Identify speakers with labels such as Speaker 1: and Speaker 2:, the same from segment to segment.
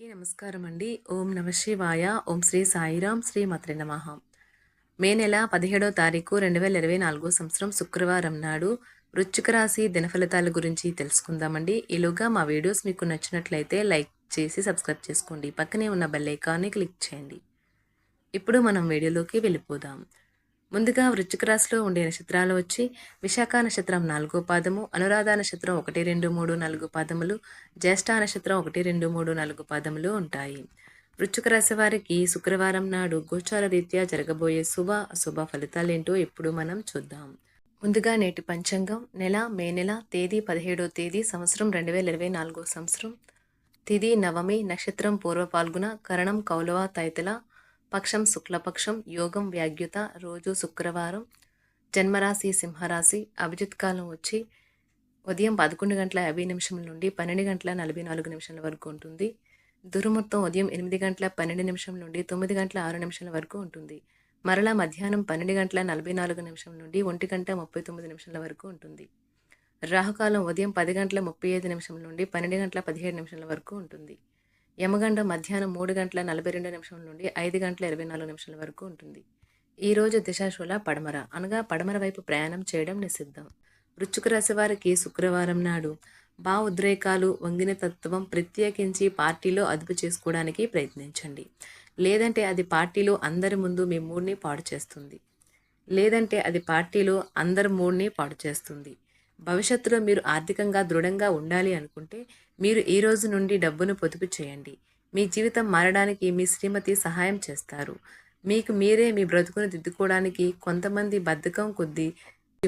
Speaker 1: అందరికీ నమస్కారం అండి. ఓం నమ శివాయ. ఓం శ్రీ సాయిరాం శ్రీ మత్రి నమ. మే నెల పదిహేడో తారీఖు రెండు వేల ఇరవై నాలుగో సంవత్సరం శుక్రవారం నాడు వృశ్చిక రాశి దినఫలితాల గురించి తెలుసుకుందామండి. ఈలోగా మా వీడియోస్ మీకు నచ్చినట్లయితే లైక్ చేసి సబ్స్క్రైబ్ చేసుకోండి. పక్కనే ఉన్న బెల్ ఐకాన్ని క్లిక్ చేయండి. ఇప్పుడు మనం వీడియోలోకి వెళ్ళిపోదాం. ముందుగా వృశ్చిక రాశిలో ఉండే నక్షత్రాలు వచ్చి విశాఖ నక్షత్రం నాలుగో పాదము అనురాధ నక్షత్రం ఒకటి రెండు మూడు నాలుగు పాదములు జ్యేష్ఠ నక్షత్రం ఒకటి రెండు మూడు నాలుగు పాదములు ఉంటాయి. వృశ్చిక రాశి వారికి శుక్రవారం నాడు గోచార రీత్యా జరగబోయే శుభ అశుభ ఫలితాలేంటో ఇప్పుడు మనం చూద్దాం. ముందుగా నేటి పంచాంగం నెల మే నెల తేదీ పదిహేడో తేదీ సంవత్సరం రెండు వేల ఇరవై నాలుగో సంవత్సరం. తిది నవమి నక్షత్రం పూర్వ పాల్గొన కరణం కౌలవ తైతల పక్షం శుక్లపక్షం యోగం వ్యాగ్యుత రోజు శుక్రవారం జన్మరాశి సింహరాశి అభిజిత్ కాలం వచ్చి ఉదయం పదకొండు గంటల యాభై నిమిషం నుండి పన్నెండు గంటల నలభై నాలుగు నిమిషాల వరకు ఉంటుంది. దుర్ముహూర్తం ఉదయం ఎనిమిది గంటల పన్నెండు నిమిషం నుండి తొమ్మిది గంటల ఆరు నిమిషాల వరకు ఉంటుంది. మరలా మధ్యాహ్నం పన్నెండు గంటల నలభై నాలుగు నిమిషం నుండి ఒంటి గంట ముప్పై తొమ్మిది నిమిషాల వరకు ఉంటుంది. రాహుకాలం ఉదయం పది గంటల ముప్పై ఐదు నిమిషం నుండి పన్నెండు గంటల పదిహేడు నిమిషాల వరకు ఉంటుంది. యమగండ మధ్యాహ్నం మూడు గంటల నలభై రెండు నిమిషం నుండి ఐదు గంటల ఇరవై నాలుగు నిమిషాల వరకు ఉంటుంది. ఈ రోజు దిశాశూల పడమర. అనగా పడమర వైపు ప్రయాణం చేయడం నిషిద్ధం. వృచ్చుక రాశి వారికి శుక్రవారం నాడు బా ఉద్రేకాలు వంగిన తత్వం ప్రత్యేకించి పార్టీలో అదుపు చేసుకోవడానికి ప్రయత్నించండి. లేదంటే అది పార్టీలో అందరి ముందు మీ మూడ్ని పాడు చేస్తుంది. లేదంటే అది పార్టీలో అందరి మూడ్ని పాడు చేస్తుంది. భవిష్యత్తులో మీరు ఆర్థికంగా దృఢంగా ఉండాలి అనుకుంటే మీరు ఈ రోజు నుండి డబ్బును పొదుపు చేయండి. మీ జీవితం మారడానికి మీ శ్రీమతి సహాయం చేస్తారు. మీకు మీరే మీ బ్రతుకును దిద్దుకోవడానికి కొంతమంది బద్ధకం కొద్దీ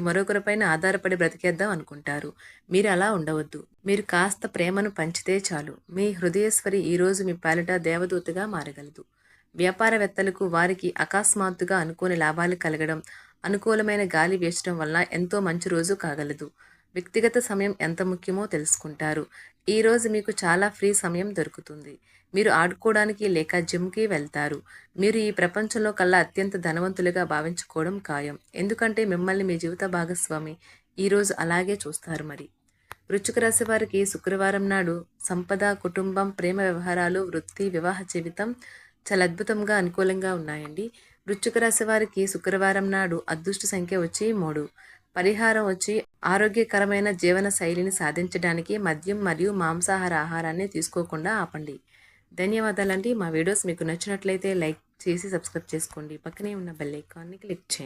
Speaker 1: మరొకరిపైన ఆధారపడి బ్రతికేద్దాం అనుకుంటారు. మీరు అలా ఉండవద్దు. మీరు కాస్త ప్రేమను పంచితే చాలు. మీ హృదయస్వరి ఈరోజు మీ పాలిట దేవదూతగా మారగలదు. వ్యాపారవేత్తలకు వారికి అకస్మాత్తుగా అనుకోని లాభాలు కలగడం అనుకూలమైన గాలి వేసడం వల్ల ఎంతో మంచి రోజు కాగలదు. వ్యక్తిగత సమయం ఎంత ముఖ్యమో తెలుసుకుంటారు. ఈరోజు మీకు చాలా ఫ్రీ సమయం దొరుకుతుంది. మీరు ఆడుకోవడానికి లేక జిమ్కి వెళ్తారు. మీరు ఈ ప్రపంచంలో కల్లా అత్యంత ధనవంతులుగా భావించుకోవడం ఖాయం. ఎందుకంటే మిమ్మల్ని మీ జీవిత భాగస్వామి ఈరోజు అలాగే చూస్తారు మరి. వృశ్చిక రాశి వారికి శుక్రవారం నాడు సంపద కుటుంబం ప్రేమ వ్యవహారాలు వృత్తి వివాహ జీవితం చాలా అద్భుతంగా అనుకూలంగా ఉన్నాయండి. వృశ్చిక రాశి వారికి శుక్రవారం నాడు అదృష్ట సంఖ్య వచ్చి మూడు. పరిహారం వచ్చి ఆరోగ్యకరమైన జీవన శైలిని సాధించడానికి మద్యం మరియు మాంసాహార ఆహారాన్ని తీసుకోకుండా ఆపండి. ధన్యవాదాలండి. మా వీడియోస్ మీకు నచ్చినట్లయితే లైక్ చేసి సబ్స్క్రైబ్ చేసుకోండి. పక్కనే ఉన్న బెల్ ఐకాన్ని క్లిక్ చేయండి.